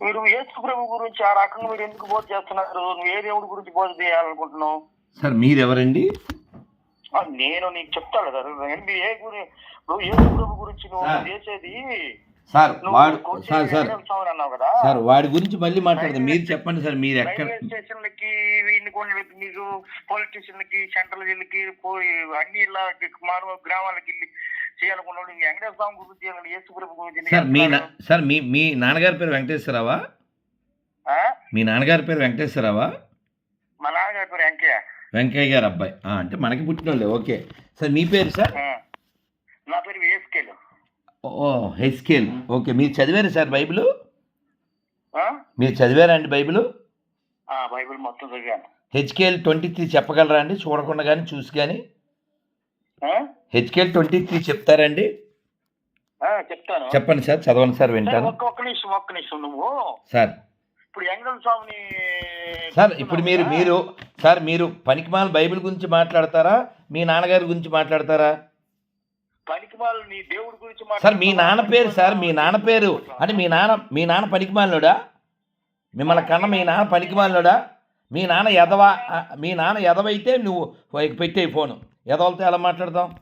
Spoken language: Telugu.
మీరు యేసు ప్రభు గురించి ఆ రకంగా మీరు ఎందుకు బోధ చేస్తున్నారు? నువ్వు ఏ దేవుడి గురించి బోధ చేయాలనుకుంటున్నావు? సార్ మీరెవరండి? ఆ, నేను నీకు చెప్తా కదా నేను ఏ గురి నువ్వు యేసు ప్రభు గురించి నువ్వు సార్. చేసేది సార్ వాడు సార్ సార్. సార్ వాడి గురించి మళ్ళీ మాట్లాడదాం. మీరు చెప్పండి సార్ మీరు ఎక్కడ స్టేషన్లకి మీకు పోలీస్ స్టేషన్లకి సెంట్రల్ జైలుకి పోయి అన్ని ఇలా మానవ గ్రామాలకి వెళ్ళి వెంకటేశ్వర స్వామి గురించి గురించి ఎందుకు సార్ మీ? సార్ మీ మీ నాన్నగారి పేరు వెంకటేశ్వరరావా? మీ నాన్నగారి పేరు వెంకటేశ్వరరావా? మా నాన్నగారి పేరు వెంకయ్య. వెంకయ్య గారు అబ్బాయి. అంటే మనకి పుట్టినోళ్ళే ఓకే. సార్ మీ పేరు సార్. నా పేరు వేసుకెళ్ళు ఓ హెస్కేల్ ఓకే మీరు చదివారు సార్ బైబిల్? మీరు చదివారా అండి బైబిల్? బైబిల్ మొత్తం చదివాను. హెచ్కేఎల్ ట్వంటీ త్రీ చెప్పగలరా అండి? చూడకుండా కానీ చూసి కానీ? హెచ్కేఎల్ ట్వంటీ త్రీ చెప్తారండి. చెప్తాను. చెప్పండి సార్ చదవండి సార్ వింటాను. ఒక్క నిమిషం ఒక్క నిమిషం నువ్వు. సార్. ఇప్పుడు స్వామిని సార్ ఇప్పుడు మీరు మీరు? సార్ మీరు పనికిమాల బైబిల్ గురించి మాట్లాడతారా? మీ నాన్నగారి గురించి మాట్లాడతారా? పనికిమాల నీ దేవుడి గురించి సార్ మీ నాన్న పేరు సార్ మీ నాన్న పేరు. అంటే మీ నాన్న మీ నాన్న పనికిమాలినోడా? మిమ్మల్ని కన్న మీ నాన్న పనికిమాలినోడా? మీ నాన్న ఎదవ మీ నాన్న ఎదవైతే నువ్వు పెట్టే ఫోను. ఎదవలతో ఎలా మాట్లాడతాం?